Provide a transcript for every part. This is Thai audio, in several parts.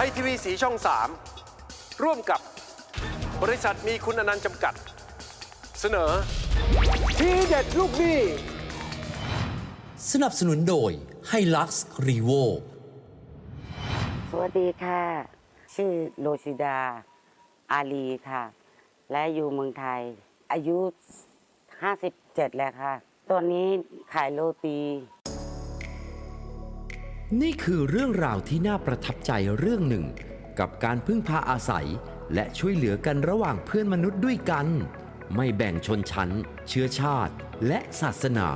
ทยทีวีสีช่อง 3 ร่วมกับบริษัทมีคุณอนันต์จำกัด เสนอ ทีเด็ดลูกหนี้สนับสนุนโดยไฮลักซ์รีโวสวัสดีค่ะ ชื่อโรชิดา อาลีค่ะ และอยู่เมืองไทย อายุ 57 แล้วค่ะ ตอนนี้ขายโรตี นี่คือเรื่องราวที่น่าประทับใจเรื่องหนึ่ง กับการพึ่งพาอาศัย และช่วยเหลือกันระหว่างเพื่อนมนุษย์ด้วยกัน ไม่แบ่งชนชั้น เชื้อชาติ และศาสนา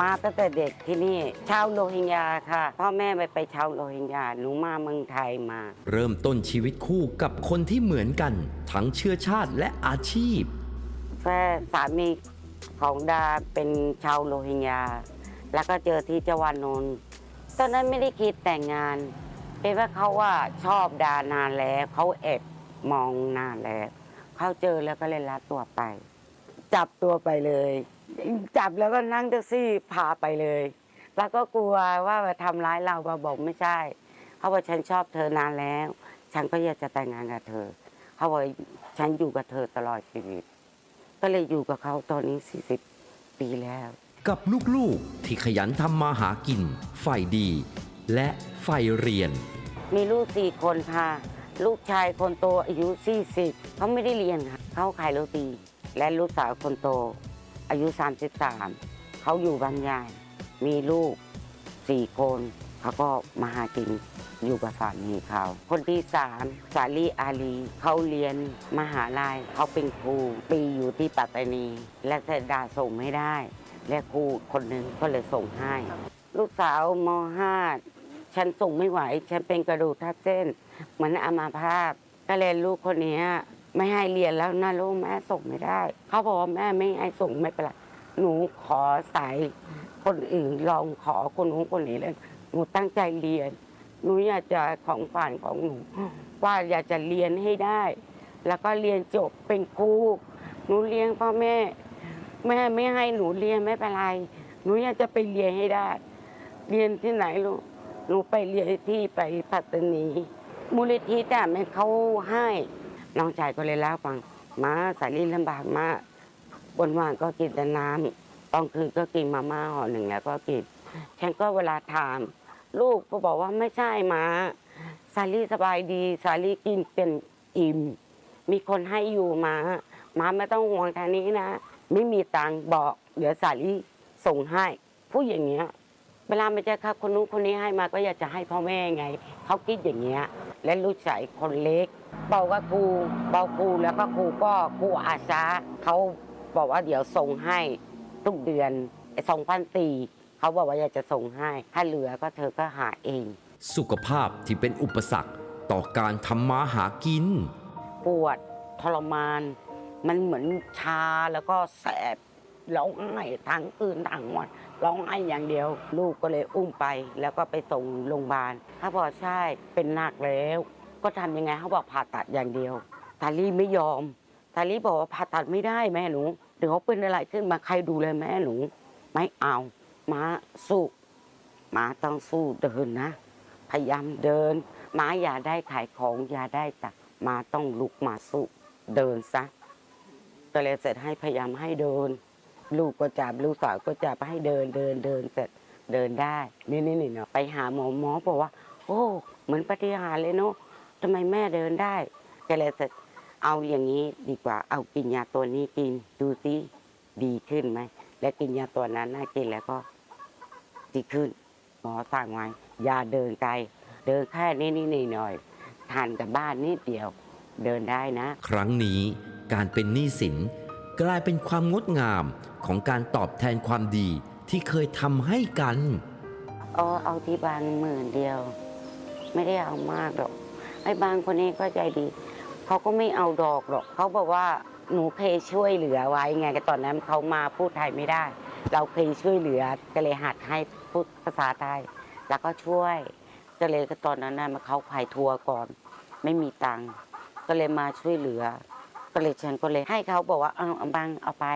มาตั้งแต่เด็กที่นี่ชาวโรฮิงญาค่ะ พ่อแม่ไปไปชาวโรฮิงญาหนูมาเมืองไทยมา เริ่มต้นชีวิตคู่กับคนที่เหมือนกัน ทั้งเชื้อชาติและอาชีพแฟนสามีของดาเป็นชาวโรฮิงญาแล้วก็เจอที่จาวานนท์ ตอนนั้นไม่ได้คิดแต่งงาน เป็นว่าเขาว่าชอบดานานแล้วเขาแอบมองนานแล้วเขาเจอแล้วก็เลยลัดตัวไป จับตัวไปเลย จับแล้วก็นั่งแท็กซี่พาไปเลย แล้วก็กลัวว่ามาทำร้ายเรามาบอกไม่ใช่เขาบอกฉันชอบเธอนานแล้ว ฉันก็อยากจะแต่งงานกับเธอเขาบอกฉันอยู่กับเธอตลอดชีวิต ก็เลยอยู่กับเขาตอนนี้40ปีแล้ว กับลูกๆ ที่ขยันทำมาหากินใฝ่ดี และใฝ่เรียน มีลูกสี่คนค่ะ ลูกชายคนโตอายุ 40เขาไม่ได้เรียนค่ะเขาขายโรตี และลูกสาวคนโต อายุ 33เขาอยู่บางใหญ่มีลูกสี่คนเขาก็มาหากินอยู่กับสามีเขา คนที่สามสาลีอาลีเขาเรียนมหาลัยเขาเป็นครูปีอยู่ที่ปัตตานี และเสดาส่งไม่ได้ และครูคนหนึ่งก็เลยส่งให้ ลูกสาวม .5 ฉันส่งไม่ไหว ฉันเป็นกระดูกทับเส้น เหมือนอามาพาตก็เลยลูกคนนี้ไม่ให้เรียนแล้วนะลูกแม่ส่งไม่ได้ เขาบอกว่าแม่ไม่ให้ส่งไม่เป็นไรหนูขอสายคนอื่นลองขอคนนู้นคนนี้เลยหนูตั้งใจเรียน หนูอยากจะของฝันของหนู ว่าอยากจะเรียนให้ได้ แล้วก็เรียนจบเป็นครูหนูเลี้ยงพ่อแม่ แม่ไม่ให้หนูเรียนไม่เป็นไร หนูอยากจะไปเรียนให้ได้ เรียนที่ไหนลูกหนูไปเรียนที่ไปปัตตานี มูลนิธิแต่แม่เขาให้น้องชายก็เลยเล่าฟังมาสายลีลำบากมากบนว่างก็กินแต่น้ำตอนคืนก็กินมาม่าห่อหนึ่งแล้วก็กินฉันก็เวลาถาม ลูกก็บอกว่าไม่ใช่มาสาลีสบายดี สาลีกินเป็นอิ่ม มีคนให้อยู่มามาไม่ต้องห่วงทางนี้นะ ไม่มีตังค์บอก เดี๋ยวสาลีส่งให้ผู้อย่างเงี้ย เวลาไม่เจอครับคนนู้นคนนี้ให้มาก็อยากจะให้พ่อแม่ไงเขาคิดอย่างเงี้ย และลูกชายคนเล็กเบาก็ครูเบาครูแล้วก็ครูก็ครูอาสาเขาบอกว่าเดี๋ยวส่งให้ทุกเดือนสองพันสี่เขาบอกว่าอยากจะส่งให้ ถ้าเหลือก็เธอก็หาเอง สุขภาพที่เป็นอุปสรรคต่อการทำมาหากิน ปวดทรมาน มันเหมือนชาแล้วก็แสบร้องไห้ทั้งคืนทั้งวันร้องไห้อย่างเดียว ลูกก็เลยอุ้มไป แล้วก็ไปส่งโรงพยาบาลเขาบอกใช่เป็นหนักแล้ว ก็ทำยังไงเขาบอกผ่าตัดอย่างเดียวทารี่ไม่ยอมทารี่บอกว่าผ่าตัดไม่ได้แม่หนูเดี๋ยวเขาเป็นอะไรขึ้นมาใครดูแลแม่หนู ไม่เอามาสู้มาต้องสู้เดินนะ พยายามเดินมาอย่าได้ขายของอย่าได้ตักมาต้องลุกมาสู้เดินซะ ก็เลยเสร็จให้พยายามให้เดิน ลูกก็จับลูกสาวก็จับให้เดินเดินเดินเสร็จเดินได้ นี่นี่นี่เนาะไปหาหมอหมอบอกว่า โอ้เหมือนปฏิหารเลยเนาะทำไมแม่เดินได้ก็เลยเสร็จเอาอย่างนี้ดีกว่าเอากินยาตัวนี้กินดูซิดีขึ้นไหมและกินยาตัวนั้นน่ากินแล้วก็ดีขึ้น หมอสั่งไว้ยาเดินไกลเดินแค่นี้นี่หน่อยทานกับบ้านนิดเดียว เดินได้นะ ครั้งนี้ การเป็นหนี้สิน กลายเป็นความงดงามของการตอบแทนความดีที่เคยทำให้กันเอาเอาที่บางหมื่นเดียว ไม่ได้เอามากหรอกไอ้บางคนนี้ก็ใจดีเขาก็ไม่เอาดอกหรอกเขาบอกว่าหนูเคยช่วยเหลือไว้ไงแต่ตอนนั้นเขามาพูดไทยไม่ได้ เราเคยช่วยเหลือก็เลยหัดให้พูดภาษาไทย แล้วก็ช่วยก็เลยก็ตอนนั้นน่ะมาเขาขายทัวร์ก่อน ไม่มีตังค์ก็เลยมาช่วยเหลือ ก็เลยฉันก็เลยให้เขาบอกว่าเอาเอบางเอาไป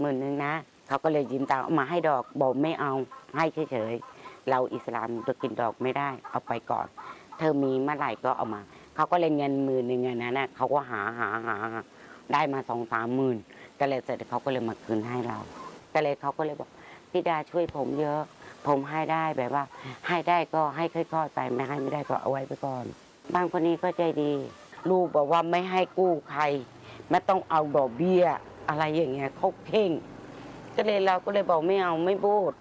หมื่นหนึ่งนะเขาก็เลยยืมตังค์เอามาให้ดอกบอกไม่เอาให้เฉยๆเราอิสลามจะกินดอกไม่ได้ เอาไปก่อน เธอมีเมื่อไหร่ก็เอามาเขาก็เลยเงินหมื่นหนึ่งเงินนั้นนะเขาก็หาหาหาหาได้มาสองสามหมื่นก็เลยเสร็จเขาก็เลยมาคืนให้เรา ก็เลยเขาก็เลยบอกพี่ดาช่วยผมเยอะ ผมให้ได้แบบว่า ให้ได้ก็ให้ค่อยๆไปไม่ให้ไม่ได้ก็เอาไว้ไปก่อนบางคนนี้ก็ใจดี ลูกบอกว่าไม่ให้กู้ใคร ไม่ต้องเอาดอกเบี้ยอะไรอย่างเงี้ยเขาเพ่ง ก็เลยเราก็เลยบอกไม่เอาไม่พูด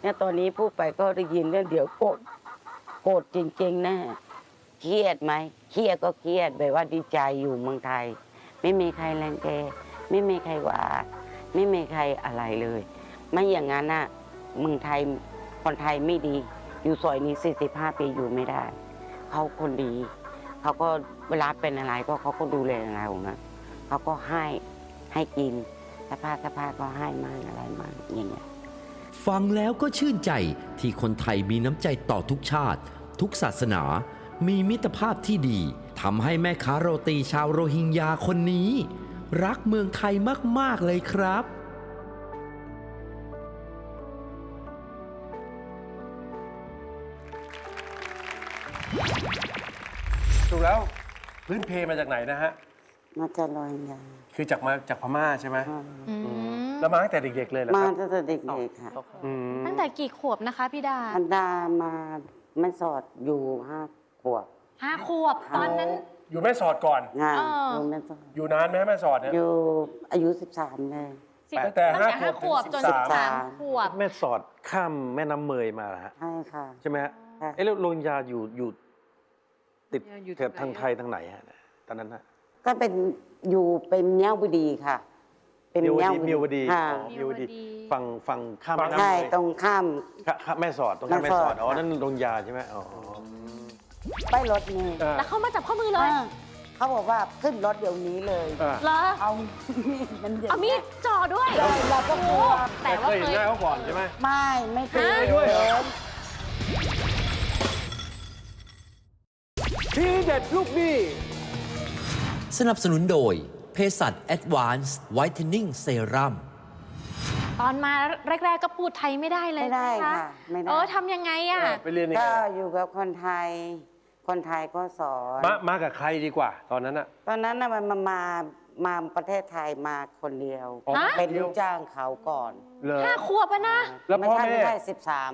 เนี่ยตอนนี้พูดไปก็ได้ยินเรื่องเดี๋ยวโกรธโกรธจริงๆนะเครียดไหมเครียดก็เครียดแบบว่าดีใจอยู่เมืองไทย ไม่มีใครแรงแกไม่มีใครว่า ไม่มีใครอะไรเลย ไม่อย่างนั้นน่ะเมืองไทยคนไทยไม่ดี อยู่ซอยนี้ 45 ปีอยู่ไม่ได้ เขาคนดี เขาก็เวลาเป็นอะไรก็เขาก็ดูแลเรานะ เขาก็ให้ให้กินสภาพสภาพก็ให้มากอะไรมากอย่างเงี้ยฟังแล้วก็ชื่นใจที่คนไทยมีน้ำใจต่อทุกชาติ ทุกศาสนา มีมิตรภาพที่ดีทำให้แม่ค้าโรตีชาวโรฮิงญาคนนี้ รักเมืองไทยมาก ๆ เลยครับถูกแล้วพื้นเพมาจากไหนนะฮะ มาจะลอยยาคือจากมาจากพม่าใช่ไหมอืมแล้วมาตั้งแต่เด็ก ๆ เลยเหรอมาครับตั้งแต่เด็กๆค่ะอืมตั้งแต่กี่ขวบนะคะพี่ดาอันดามาไม่สอดอยู่ห้าขวบห้าขวบตอนนั้น อยู่แม่สอดก่อน งานเอออ ยู่ไม่สอดอยู่นานไหมแม่สอดเนี่ย อยู่อายุสิบสามเลย สิบตั้งแต่ตั้งแต่ห้าห้าขขววบบถึจงนสิสิบบสามสามขวบ แม่สอดข้ามแม่น้ำเมยมาเหรอฮะใช่ค่ะ ใช่ไหมฮะค่ะ เอ๊ะแล้วโรฮิงญาอยู่อยู่ ติดอยู่แถบทางไหนทางไทยทางไหนฮะตอนนั้นฮะ ก็เป็นอยู่เป็นเนี้ยวบุดีค่ะ เป็นเมียวเนี้ยวดีเมียวดีค่ะอ๋อเมียวดีเมียวดีฝั่งฝั่งข้ามแม่น้ำใช่เมยตรงข้ามข้าข้ามแม่สอดตรงข้ามแม่แม่สสออดดอ๋อนั่นโรงยาใช่ไหมอ๋อป้ายรถเมย์อ่าแล้วเขามาจับข้อมือเลยอ่าเขาบอกว่าขึ้นรถเดี๋ยวนี้เลย อ่าเหรอเอามีดมันเด็ดเอามีดจ่อด้วยใช่เราก็กลัวแต่แต่เคว่ายเห็นเคยหน้าเขาก่อนใช่ไหม ไม่ไม่เคยฮะด้วยเหรอ ทีเด็ดลูกหนี้ สนับสนุนโดยเภสัช Advanced Whitening Serum ตอนมาแรก ๆ ก็พูดไทยไม่ได้เลยไม่ได้ใช่หค่ะไม่ได้ เออทำยังไงอะไปเรียนยังไงก็อยู่กับคนไทย คนไทยก็สอน มามากับใครดีกว่า ตอนนั้นอะตอนนั้นน่ะมันมามามาประเทศไทยมาคนเดียวอ๋อฮะ เป็นลูกจ้างเขาก่อนเหรอห้าขวบอะนะ แล้วไม่พ่อใช่แม่ ไม่ใช่สิบสาม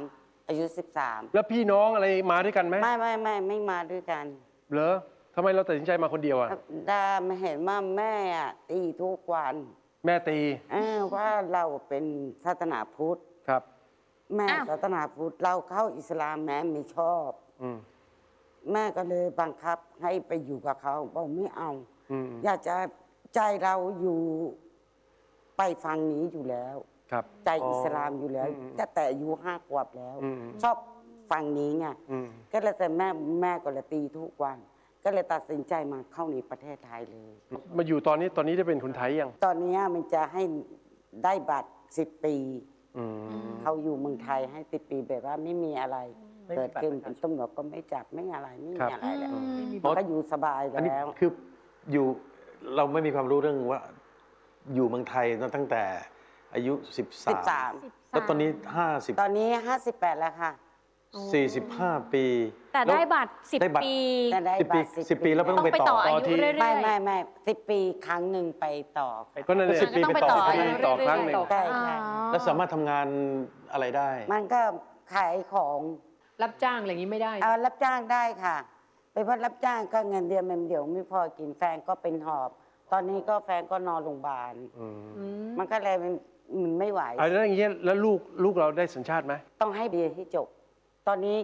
อายุสิบสามแล้วพี่น้องอะไรมาด้วยกันไหมไม่ไม่ไม่ไม่มาด้วยกัน เหรอทำไมเราตัดสินใจมาคนเดียวอะดามาเห็นว่าแม่อะตีทุกวันแม่ตีเออว่าเราเป็นศาสนาพุทธครับ แม่อ้าว ศาสนาพุทธเราเข้าอิสลามแม่ไม่ชอบ อืมแม่ก็เลยบังคับให้ไปอยู่กับเขาบอกไม่เอา อืมอยากจะใจเราอยู่ไปฟังนี้อยู่แล้ว ครับ ใจอิสลามอยู่แล้วอืมจะแต่อายุห้าขวบแล้ว อืม ชอบฟังนี้ไงอืมก็เลยแต่แม่แม่ก็เลยตีทุกวัน ก็เลยตัดสินใจมาเข้าในประเทศไทยเลย มาอยู่ตอนนี้ตอนนี้ได้เป็นคนไทยยัง ตอนนี้มันจะให้ได้บัตรสิบปี อืม เขาอยู่เมืองไทยให้สิบปีแบบว่าไม่มีอะไร ไม่มีเกิดขึ้นบัตรประชาชน ตำรวจก็ไม่จับไม่อะไรไม่ครัมีบอะไรแล้วอืมมันก็อยู่สบายอันนี้แล้ว คืออยู่เราไม่มีความรู้เรื่องว่า อยู่เมืองไทยตั้งแต่อายุ 13สิบสามแล้วตอนนี้ตอนนี้ห้าสิบแปดแล้วค่ะ50 45 ปี แต่ได้บัตรสิบได้บัตรปี แต่ได้สิบปี บัตรสิบปีแล้วต้องไปต่ออาต่อยุทีเรื่อยๆ ไม่ไม่ไม่สิบปีครั้งหนึ่งไปต่อ ก็นั่นเองสิบปีก็ต้องไปไปต่ต่อออายุต่อครั้งเรื่อยหนึ่งได้ๆอ๋อ ค่ะ แล้วสามารถทำงานอะไรได้ มันก็ขายของรับจ้างอะไรอย่างนี้ไม่ได้ เอารับจ้างได้ค่ะ ไปเพราะรับจ้างก็เงินเดือนมันเดี๋ยวไม่พอกินแฟนก็เป็นหอบ ตอนนี้ก็แฟนก็นอนโรงพยาบาล อืมอืมมันก็เลยมันมันไม่ไหวอะแล้วอย่างเงี้ยแล้วลูกลูกเราได้สัญชาติไหมต้องให้เรียนให้จบ ตอนนี้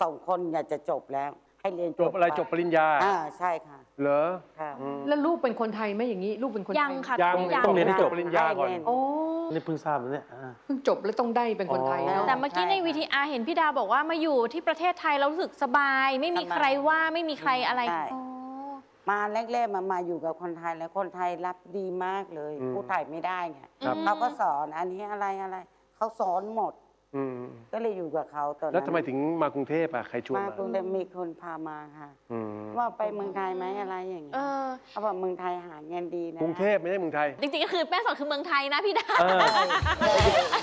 สองคนอยากจะจบแล้ว ให้เรียนจบอะไรจบปริญญา อ่าใช่ค่ะเหรอค่ะอืมแล้วลูกเป็นคนไทยไหมอย่างนี้ลูกเป็นคนไทยยังค่ะยังยังต้องเรียนให้จบปริญญาก่อน ให้เรีย โอ้นี่เพิ่งทราบนะเนี่ยอ่า เพิ่งจบแล้วต้องได้เป็นคนไทยอ๋อ เนาะแต่เมื่อกี้ในใช่ค่ะวีทีอาร์เห็นพี่ดาบอกว่ามาอยู่ที่ประเทศไทยแล้วรู้สึกสบาย ไม่มีสบายใครว่าไม่มีใครอะไรใช่ อ๋อมาแรกๆมามาอยู่กับคนไทยแล้วคนไทยรับดีมากเลย อืม ผู้ไทยไม่ได้ไงครับ เขาก็สอนอันนี้อะไรอะไร เขาสอนหมด อืมก็เลยอยู่กับเขาตอนนั้นแล้วทำไมถึงมากรุงเทพอะใครชวนมามากรุงเทพมีคนพามาค่ะ อืมว่าไปเมืองไทยไหมอะไรอย่างเงี้เอยอเขาบอกเมืองไทยหาเงินดีนะกรุงเทพไม่ใช่เมืองไทยจริงๆก็คือแม่สอดคือเมืองไทยนะพี่ดา เออ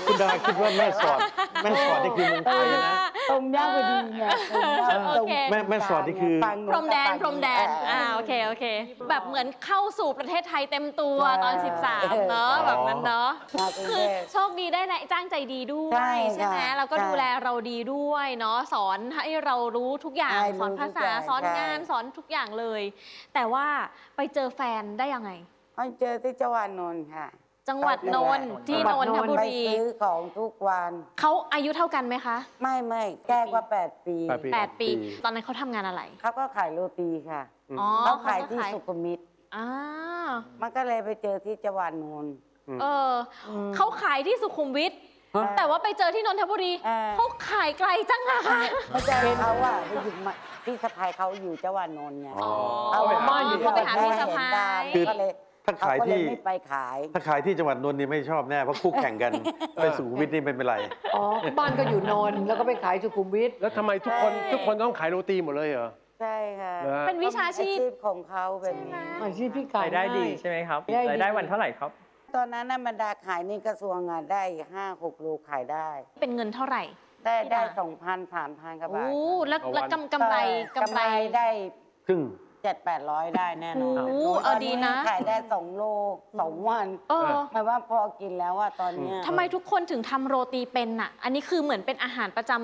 คุณดาคิดว่าแม่สอด แม่สอดนี่คือเมืองไทยนะ ตรงย่าพอดีไงตรงย่าโอตรงเคแม่แม่สอดนี่คือฝั่งพรมแดนฝั่งพรมแดนเอ่า โอเค โอเค แบบเหมือนเข้าสู่ประเทศไทยเต็มตัวใช่ตอน 13 เนอะอ๋อแบบนั้นเนอะมากรุงคืเทอพ โชคดีได้นายจ้างใจดีด้วใช่ยใช่ไหมค่ะแล้วก็ใช่ดูแลเราดีด้วยเนาะสอนให้เรารู้ทุกอย่างใช่สอนภาษารู้ทุกอย่างสอนใช่งานสอนทุกอย่างเลย แต่ว่าไปเจอแฟนได้ยังไงเขาเจอที่จังหวัดนนท์ค่ะ จังหวัดนนท์ที่จังนหวัดนนทนท์บุไปรีซื้อของทุกวันเขาอายุเท่ากันไหมคะ ไม่ไม่แก้กว่า 8 ปีแปดปี8ปี ตอนนั้นเขาทำงานอะไรเขาก็ขายโรตีค่ะอ๋อเขาขายก็ที่สุขุมวิทอ่ามันก็เลยไปเจอที่จังหวัดนนท์เอออเขาขายที่สุขุมวิทฮะ แต่ว่าไปเจอที่นนทบุรีอ่าเขาขายไกลจังอะค่ะไม่ใช่เขาอะไปอยู่มาพี่สะพายเขาอยู่จังหวัดนนท์ไงอ๋อเอาไปหาบ้านอยู่เขาไปหาพี่สะเห็นพาตามยคือก็เลยถ้าขายเขก็เลที่ไม่ไปขาย ถ้าขายที่จังหวัดนนท์นี่ไม่ชอบแน่เพราะคู่แข่งกันไปสุขุมวิทนี่ไม่เป็นไรอ๋อบ้านก็อยู่นนท์แล้วก็ไปขายสุขุมวิทแล้วทำไมทุกคนใช่ทุกคนต้องขายโรตีหมดเลยเหรอใช่ค่ะเหรอเป็นวิชาชีพอาชีพของเขาแบบนี้อาชีพพี่ขายรายได้ดีง่ายใช่ไหมครับรายได้ดีรายได้วันเท่าไหร่ครับ ตอนนั้นน่ะบรรดาขายในกระทรวงอะได้ห้าหกโลขายได้ เป็นเงินเท่าไหร่ ได้พี่ได้ดา สองพันสามพันกว่าโอ้บาทแล้วต่อวันแล้วกำกำไรกำไรได้ครึ่ง เจ็ดแปดร้อยได้แน่นอนโอ้เออดีนะ ขายได้สองโลสองวันเออ หมายว่าพอกินแล้วอะตอนเนี้ย ทำไมทุกคนถึงทำโรตีเป็นอะอันนี้คือเหมือนเป็นอาหารประจำ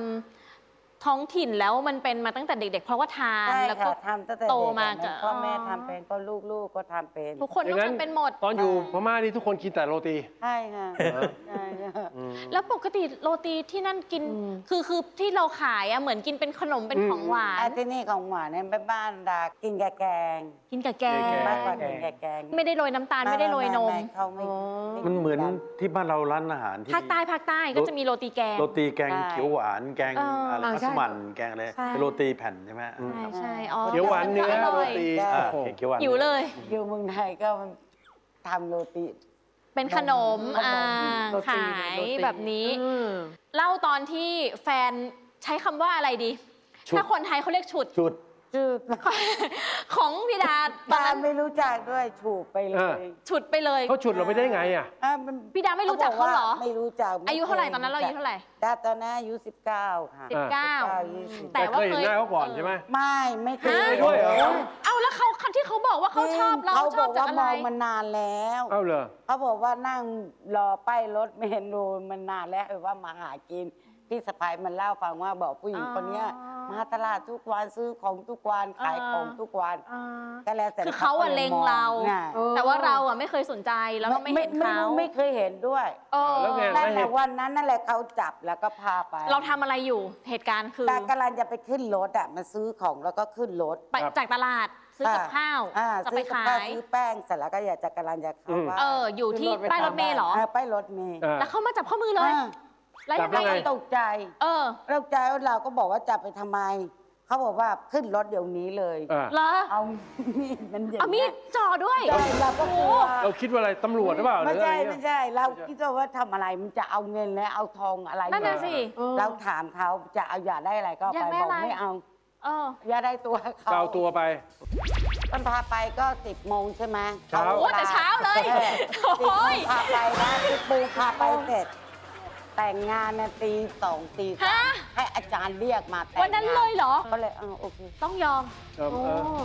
ท้องถิ่นแล้วมันเป็นมาตั้งแต่เด็ก ๆ เพราะว่าทานใช่แล้วก็ ค่ะทำตั้งแต่โตเด็กมาอะกับ พ่อแม่อ๋อทำเป็นก็ลูกๆก็ทำเป็นทุกคนต้องทำเป็นหมด ตอนอยู่พม่านี่ทุกคนกินแต่โรตี ใช่ค่ะเหรอใช่ค่ะอืมแล้วปกติโรตีที่นั่นกิน อืม คือคือที่เราขายอะเหมือนกินเป็นขนมเป็นอืม ของหวาไอ้นที่นี่ของหวานเนี่ยไปบ้านดากินกับแกงกินกับแกงแกง มากกว่ากินกับแกงไม่ได้โรยน้ำตาลไม่ได้โรยนมไเขาไม่อ๋อไมันเหมือนที่บ้านเราร้านอาหารที่ ภาคใต้ภาคใต้ก็จะมีโรตีแกง โรตีแกงเขียวหวานแกงเออออะไรอ่ามัใช่สมั่นแกงอะไรใช่ เป็นโรตีแผ่นใช่ไหมอืม ใช่ใช่อ๋อเขียวหวานเนื้ออโรร่อยตี อ่าโอ้โห เขียวหวานหิวเลย อยู่เมืองไทยก็ทำโรตี เป็นขนมขนมอ่าโรตีขายโรตี แบบนี้อืมเล่าตอนที่แฟนใช้คำว่าอะไรดีฉุดถ้าคนไทยเขาเรียกฉุดจุด จืดของพี่ดาตอนตานั้นไม่รู้จักด้วยถูกไปเลเออยฉุดไปเลย เขาฉุดเราไปได้ไงอะ อะมันพี่ดาไม่รู้จักเขาเหรอ ไม่รู้จักม่อายุเท่าไหร่คตอนนั้นเราอายุเท่าไหร่ ดาตอนนั้นอายุสิบเก้าค่ะ สิบเก้ายี่สิบแต่แต่ว่าเคยเห็นเคย หน้าเขาก่อนใช่ไหมไม่ไม่เคยฮะด้วยเหรอ เอาแล้วเขาคำที่เขาบอกว่าเขาชอบเราเขาชบออบกจากว่าอะไรมองมานานแล้ว เอ้าเหรอ เขาบอกว่านั่งรอป้ายรถเมล์ดูมันนานแล้วเออว่ามาหากิน พี่สะพายมันเล่าฟังว่าบอกผู้หญิงคนเนี้ยอ๋อมาตลาดทุกวันซื้อของทุกวันขายอ่าของทุกวันอ่าก็แล้วแต่คือเขาอะเล็งเราน่ะเออแต่ว่าเราอะไม่เคยสนใจแล้วเราไม่เห็นไม่เขารู้ไม่เคยเห็นด้วยเออแล้วไงนั่นแหละวันนั้นนั่นแหละเขาจับแล้วก็พาไป เราทำอะไรอยู่เหตุการณ์คือตากำลังจะไปขึ้นรถอะมาซื้อของแล้วก็ขึ้นรถไปครับจากตลาดซื้อกับข้าวอ่าจะซื้ไปอกับขาข้าวยซื้อแป้งเสร็จแล้วก็อยากจะกำลังจะเข้าอืมบ้านเอออยู่ที่ป้ายรถเมล์เหรอป้ายรถเมล์เออแล้วเขามาจับข้อมือเลยอ่า แล้วยังจับไงแล้วไงอีกตกใจเออตกใจเราก็บอกว่าจับไปทำไม เขาบอกว่าขึ้นรถเดี๋ยวนี้เลย อะเหรอเอามีดมันอย่างเอามีดจ่อด้วย ใช่เราก็กลัวเราคิดว่าอะไรตำรวจหรือเปล่าหไม่รืออะใช่ไรไม่เงี้ยใช่เราคิดว่าทำอะไรมันจะเอาเงินและเอาทองอะไรนั่นน่ะสิเออเราถามเขาจะเอาอยากได้อะไรก็เอาอยาไปกได้บอกอะไร ไม่เอา เออ อยากได้ตัวเขาจะเอาตัวไป มันพาไปก็สิบโมงใช่ไหมเช้าขโอ้แต่เช้าเลยออโอ้ย สิบโมงพาไปนะสิบโมงพาไปเสร็จ แต่งงานนะตีสองตีสามฮะ ให้อาจารย์เรียกมาแต่งวันนั้นเลยเหรอ ก็เลยเออโอเค ต้องยอมเออโอ้เออ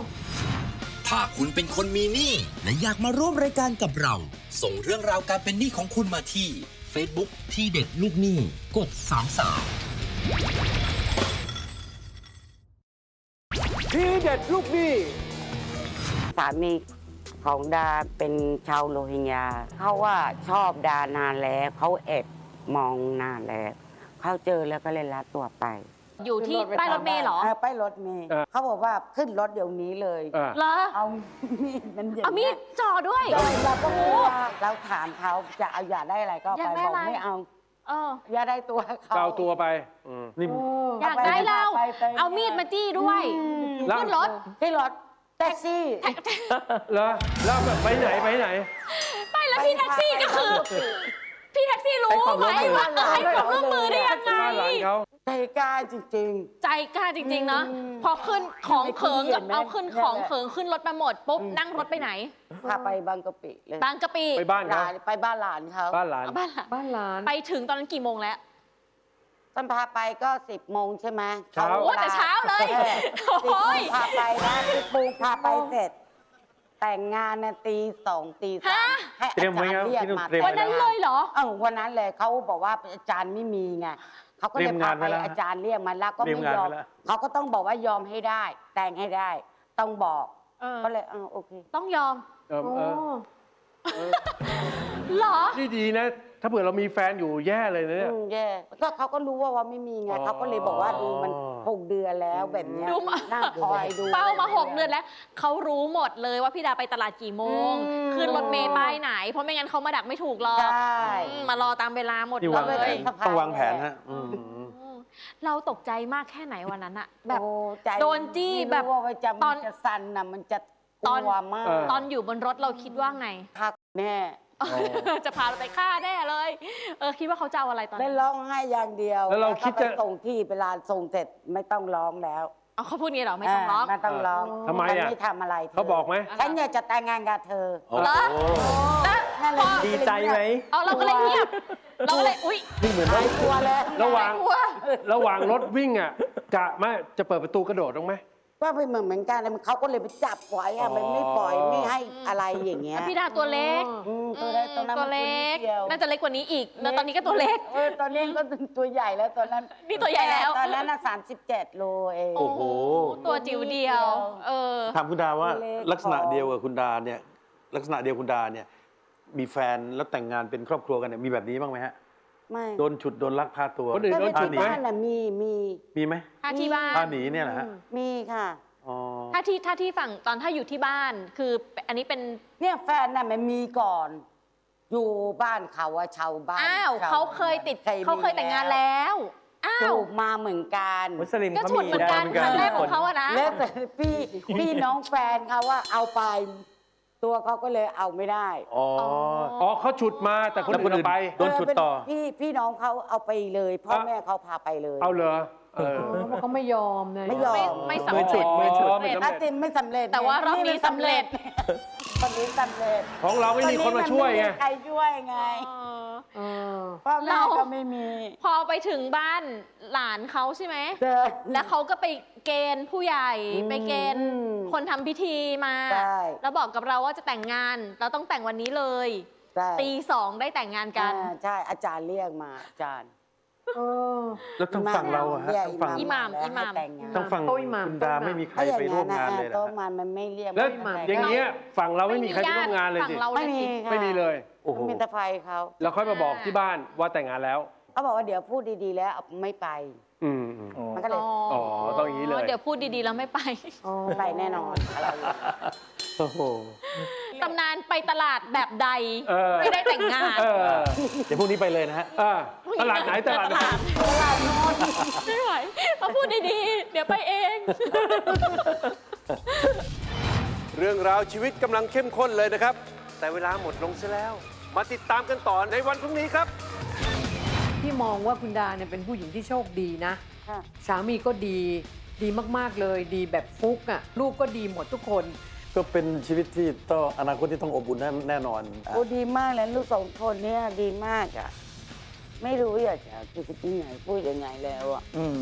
ถ้าคุณเป็นคนมีหนี้และอยากมาร่วมรายการกับเรา ส่งเรื่องราวการเป็นหนี้ของคุณมาที่ Facebook ที่เด็ดลูกหนี้กด 33ทีเด็ดลูกหนี้สามีของดาเป็นชาวโรฮิงญาเขาว่าชอบดานานแล้วเขาแอบ มองนานแล้ว เขาเจอแล้วก็เลยลัดตัวไปอยู่ที่ป้ายรถเมล์เหรอป้ายรถเมล์เขาบอกว่าขึ้นรถเดี๋ยวนี้เลย อะ เหรอเอามีดมันอย่างเอามีดจ่อด้วยใช่เราก็กลัวเราถามเขาจะเอาอยากได้อะไรก็เอาอยากไปได้บอกอะไร ไม่เอาเออ อยากได้ตัวเขาจะเอาตัวไปอืมนี่เอออยากได้เรา ไปไปเอามีดมาจี้ด้วยแล้ว ขึ้นรถที่รถแท็กซี่แล้วแล้วแบบไปไหนไปไหน ไปแล้วพี่แท็กซี่ก็คือ พี่แท็กซี่รู้ให้ความไหมร่วมมือ ว่าเออให้ความร่วมมือได้ยังไง บ้านหลานเขาใจกล้าจริง ใจกล้าจริง ๆ เนาะอืมพอขึ้นของเขิงเห็กับนไหมเอาขึ้นนั่นแหละของเขิงขึ้นรถมาหมดปุ๊บนั่งรถไปไหน ๆพาไปบางกะปิเลยบางกะปิไปบ้านหเขาลานไปบ้านหลานเขาบ้านหลานบ้านหลังบ้านหลานไปถึงตอนนั้นกี่โมงแล้วตอนพาไปก็สิบโมงใช่ไหมเช้าขโอ้แต่เช้าเลยออโอ้ย สิบโมงพาไปนะสิบโมงพาไปเสร็จ แต่งงานนะตีสองตีสามฮะให้เตรียมไว้ครับอาจารย์เรียกพี่นุ่นมาเตรียมวันนั้นเลยเหรอ เออวันนั้นเลยเขาบอกว่าอาจารย์ไม่มีไงเขาก็เตรีเลยมพางานไปไว้แล้วอาจารย์เรียกมาแล้วก็เตรียไม่มงานยอมไว้แล้ว เขาก็ต้องบอกว่ายอมให้ได้ แต่งให้ได้ ต้องบอกเออ ก็เลยเออโอเค ต้องยอมเออเออเหรอ นี่ดีนะ ถ้าเผื่อเรามีแฟนอยู่แย่เลยนะเนี่ย อืมแย่ก็เขาก็รู้ว่าว่าไม่มีไงอ๋อ เขาก็เลยบอกว่าดูมัน หกเดือนแล้วแบบเนี้ยดูมานั่งคอยดู เป้ามาหกเดือนแล้วเขารู้หมดเลยว่าพี่ดาไปตลาดกี่โมง อืม ขึ้นรถเมย์ป้ายไหน เพราะไม่งั้นเขามาดักไม่ถูกหรอกใช่ อืมมารอตามเวลาหมดนี่เลวางแผยนต้องวางแผนฮะอืม อืมเราตกใจมากแค่ไหนวันนั้นอะแบบโอ้ใจโดนจี้ไม่รู้แบบว่ามันจะตมัอนนจะสั่นนะมันจะกตอน ลัวมากเออตอนอยู่บนรถเราคิดว่าไงพักแน่ จะพาเราไปฆ่าแน่เลย เออคิดว่าเขาจะเอาอะไรตอนได้นั้นร้องไห้อย่างเดียวแล้วเราก็คิดไปจะส่งที่เวลาส่งเสร็จไม่ต้องร้องแล้วเอาเขาพูดงี้เหรอไม่ต้องร้องาไม่ต้องร้องทำไมอะฉันไม่ทำอะไรธเขาบอกไหมฉันอยากจะแต่งงานกับเธอ โอ้เหรอ โหแล้วนั่นแหละพอดีใจไหมเอาเราก็เลยเงียบเราก็เลยอุ้ยนี่เหมือนหาว่ายกลัวเลย ระหว่างกลัว ระหว่างรถวิ่งอะกะมาจะเปิดประตูกระโดดลงไหม ว่าเป็นเหมือนเหมือนกันแต่เขาก็เลยไปจับไว้อะมันไม่ปล่อยไม่ให้อะไรอย่างเงี้ยพี่ดาตัวเล็กอืมตัวเล็กตอนนั้นตัวเล็กมันตัวนิดเดียวน่าจะเล็กกว่านี้อีกแล้วตอนนี้ก็ตัวเล็ก เออตอนนี้ก็ตัวใหญ่แล้วตอนนั้นนี่ตัวใหญ่แล้ว ตอนนั้นน่ะสามสิบเจ็ดโลเอง โอ้โห ตัวจิ๋วเดียว เออ ถามคุณดาว่าเล็กลักษณะพอ เดียวกับคุณดาเนี่ยลักษณะเดียวคุณดาเนี่ยมีแฟนแล้วแต่งงานเป็นครอบครัวกันเนี่ยมีแบบนี้บ้างไหมฮะ ไม่โดนฉุดโดนลักพาตัวคนอื่น โดนฉุดที่ไหมบ้านน่ะมีมีมีไหมถ้าที่บ้านพาหนีเนี่ยนะฮะมีค่ะ อ๋อถ้าที่ถ้าที่ฝั่งตอนถ้าอยู่ที่บ้าน คืออันนี้เป็นเนี่ยแฟนน่ะมันมีก่อน อยู่บ้านเขาอะชาวบ้านอ้าวชเขาเคยติดมีเขาเคยแต่งงานแล้วอ้าจูวบมาเหมือนกันมุสลิมก็เขาฉุดมีเหมือนกันได้ครั้งแรกเหมืขอนกันองเขาอะนะ แล้วแต่พี่พี่น้องแฟนเขาว่าเอาไป ตัวเขาก็เลยเอาไม่ได้อ๋ออ๋อเขาฉุดมาแต่คนแล้วคอื่นนอื่นเอาไป โดนฉุดต่อเพี่พี่น้องเขาเอาไปเลย พ่อแม่เขาพาไปเลย เอาเหรอเออเพราะเขาไม่ยอมนะไม่ยอไม่มไม่สำเร็จมือฉุดมือฉุดไม่สำเร็จ อาติมไม่สำเร็จแต่ว่ารอบนี้สำเร็จ คนนี้สำเร็จของเราไม่มีคนมาช่วยไงนนี้นม่มีใครช่วยไง เออ เออพ่อแม่เรา ก็ไม่มี พอไปถึงบ้านหลานเขาใช่ไหม เจอ แล้วเขาก็ไปเกณฑ์ผู้ใหญ่อืมไปเกณฑ์คนทำพิธีมา ใช่ แล้วบอกกับเราว่าจะแต่งงาน เราต้องแต่งวันนี้เลย ใช่ตีสองได้แต่งงานกัน อ่าใช่อาจารย์เรียกมาอาจารย์เออ แล้วทางฝั่งเราอะฮะรียกทางฝั่งอิหม่ามแล้วอิหม่าม ให้แต่งงานทางฝั่งโต๊ะอิหม่ามคุณดาโต๊ะอิหม่ามไม่มีใครถ้าอย่างไปร่วนั้มนนะงานเลยเหรอโต๊ะฮะมันมันไม่เรียกแล้วไม่แต่งอย่างเงี้ยฝั่งเราไม่มีใครไปร่วมงานเลยฝั่สิงเราไม่เลยมีสิ ค่ะไม่มีเลย โอ้โหมีแต่ไฟเขาแล้วค่อยมาบอกที่บ้านว่าแต่งงานแล้ว เขาบอกว่าเดี๋ยวพูดดีๆแล้วไม่ไป อืมอืมมันก็เลยอ๋อต้องอย่างนี้เลย เดี๋ยวพูดดีๆแล้วไม่ไปอ๋อไปแน่นอนอะไรอย่างเงี้ย โอ้โห ตำนานไปตลาดแบบใด เออ ไม่ได้แต่งงาน เออเดี๋ยวพรุ่งนี้ไปเลยนะฮะเออตลาดไหนตลาดไหนไม่ไหวมาพูดดีๆ เดี๋ยวไปเอง เรื่องราวชีวิตกำลังเข้มข้นเลยนะครับ แต่เวลาหมดลงซะแล้ว มาติดตามกันต่อในวันพรุ่งนี้ครับ พี่มองว่าคุณดาเนี่ยเป็นผู้หญิงที่โชคดีนะ ค่ะ สามีก็ดีดีมาก ๆ เลย ดีแบบฟุกอะ ลูกก็ดีหมดทุกคน ก็เป็นชีวิตที่ต้องอนาคตที่ต้องอบอุ่นแน่แน่นอนอะโอ้ดีมากเลยลูกสองคนเนี่ยดีมากอะ ไม่รู้อยากจะพูดยังไงพูดยังไงแล้วอะ อืม